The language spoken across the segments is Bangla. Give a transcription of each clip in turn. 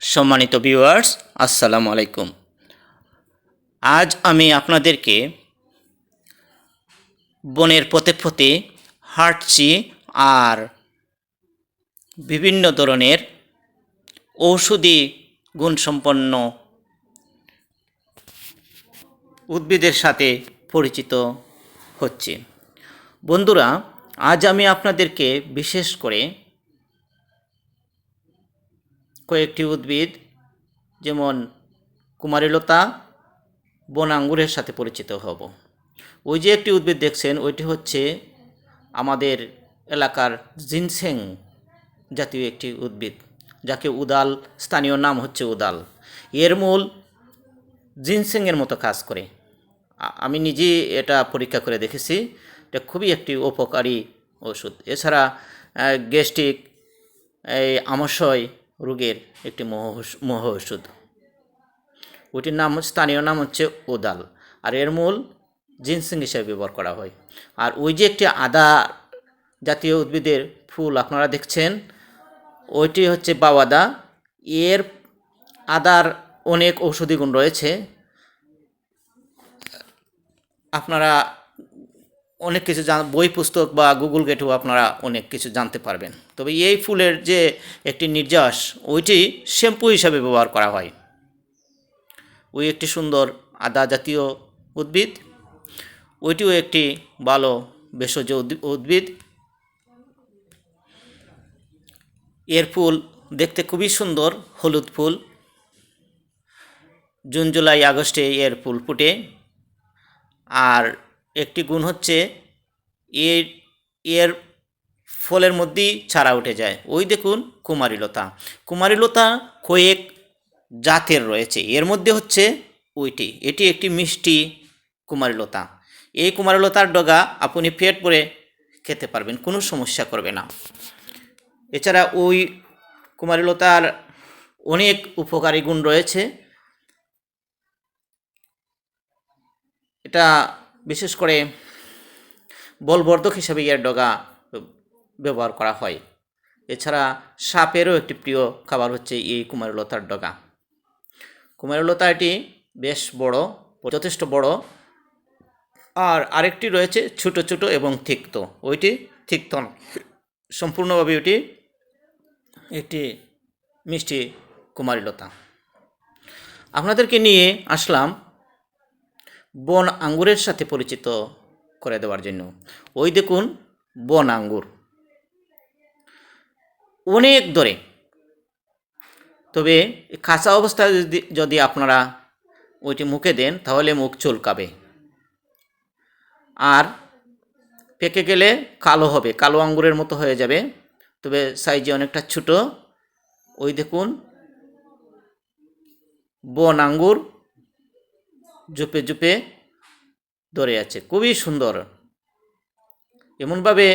সম্মানিত ভিউয়ার্স আসসালামু আলাইকুম। আজ আমি আপনাদেরকে বনের পথে পথে হাঁটছি আর বিভিন্ন ধরনের ঔষধি গুণসম্পন্ন উদ্ভিদের সাথে পরিচিত হচ্ছে। বন্ধুরা, আজ আমি আপনাদেরকে বিশেষ করে কয়েকটি উদ্ভিদ, যেমন কুমারীলতা, বন আঙ্গুরের সাথে পরিচিত হব। ওই যে একটি উদ্ভিদ দেখছেন, ওইটি হচ্ছে আমাদের এলাকার জিনসেং জাতীয় একটি উদ্ভিদ, যাকে উদাল, স্থানীয় নাম হচ্ছে উদাল। এর মূল জিনসেংয়ের মতো কাজ করে। আমি নিজেই এটা পরীক্ষা করে দেখেছি, এটা খুবই একটি উপকারী ওষুধ। এছাড়া গ্যাস্ট্রিক, এই আমাশয় রোগের একটি মহ ওষুধ ওটির নাম স্থানীয় নাম হচ্ছে ওদাল। আর এর মূল জিনসিং হিসেবে ব্যবহার করা হয়। আর ওই যে একটি আদা জাতীয় উদ্ভিদের ফুল আপনারা দেখছেন, ওইটি হচ্ছে বাওয়াদা। এর আদার অনেক ঔষধি গুণ রয়েছে। আপনারা অনেক কিছু জান, বই পুস্তক বা গুগল গেটেও আপনারা অনেক কিছু জানতে পারবেন। তবে এই ফুলের যে একটি নির্যাস, ওইটি শ্যাম্পু হিসাবে ব্যবহার করা হয়। ওই একটি সুন্দর আদা জাতীয় উদ্ভিদ, ওইটিও একটি ভালো ভেষজ উদ্ভি- উদ্ভিদ। এর ফুল দেখতে খুবই সুন্দর, হলুদ ফুল। জুন, জুলাই, আগস্টে এর ফুল ফুটে। আর একটি গুণ হচ্ছে এর এর ফলের মধ্যেই ছাড়া উঠে যায়। ওই দেখুন কুমারীলতা। কুমারীলতা কয়েক জাতের রয়েছে। এর মধ্যে হচ্ছে ওইটি। এটি একটি মিষ্টি কুমারীলতা। এই কুমারীলতার ডগা আপনি পেট ভরে খেতে পারবেন, কোনো সমস্যা করবে না। এছাড়া ওই কুমারীলতার অনেক উপকারী গুণ রয়েছে। এটা বিশেষ করে বলবর্ধক হিসাবে এর ডগা ব্যবহার করা হয়। এছাড়া সাপেরও একটি প্রিয় খাবার হচ্ছে এই কুমারলতার ডগা। কুমারলতা এটি বেশ বড়, যথেষ্ট বড়। আর আরেকটি রয়েছে ছোট ছোট এবং তিক্ত। ওইটি তিক্ত সম্পূর্ণভাবে ওটি একটি মিষ্টি কুমারীলতা। আপনাদেরকে নিয়ে আসলাম বন আঙ্গুরের সাথে পরিচিত করে দেওয়ার জন্য। ওই দেখুন, বন আঙ্গুর। অনেক দরে। তবে কাঁচা অবস্থায় যদি যদি আপনারা ওইটি মুখে দেন, তাহলে মুখ চুলকাবে। আর পেকে গেলে কালো হবে, কালো আঙ্গুরের মতো হয়ে যাবে। তবে সাইজে অনেকটা ছোট। ওই দেখুন, বন আঙ্গুর। জুপে জুপে ধরে আছে। খুবই সুন্দর। এমনভাবে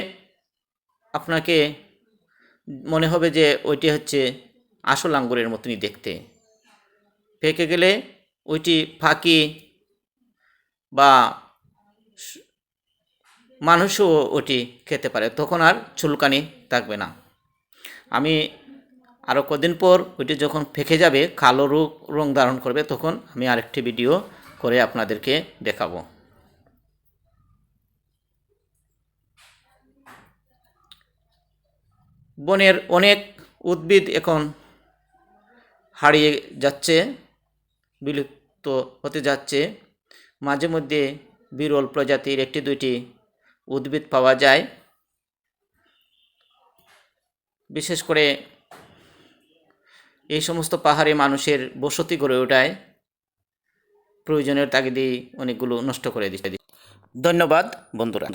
আপনাকে মনে হবে যে ওইটি হচ্ছে আসল আঙ্গুরের মতনই দেখতে। পেকে গেলে ওইটি ফাঁকি বা মানুষও ওটি খেতে পারে। তখন আর চুলকানি থাকবে না। আমি আরও কদিন পর ওইটি যখন ফেঁকে যাবে, কালো রং ধারণ করবে, তখন আমি আরেকটি ভিডিও করে আপনাদেরকে দেখাবো। বনের অনেক উদ্ভিদ এখন হারিয়ে যাচ্ছে, বিলুপ্ত হতে যাচ্ছে। মাঝে মধ্যে বিরল প্রজাতির একটি দুইটি উদ্ভিদ পাওয়া যায়। বিশেষ করে এই সমস্ত পাহাড়ে মানুষের বসতি গড়ে ওঠায়। প্রয়োজনের তাগিদে অনেকগুলো নষ্ট করে দিচ্ছে। ধন্যবাদ বন্ধুরা।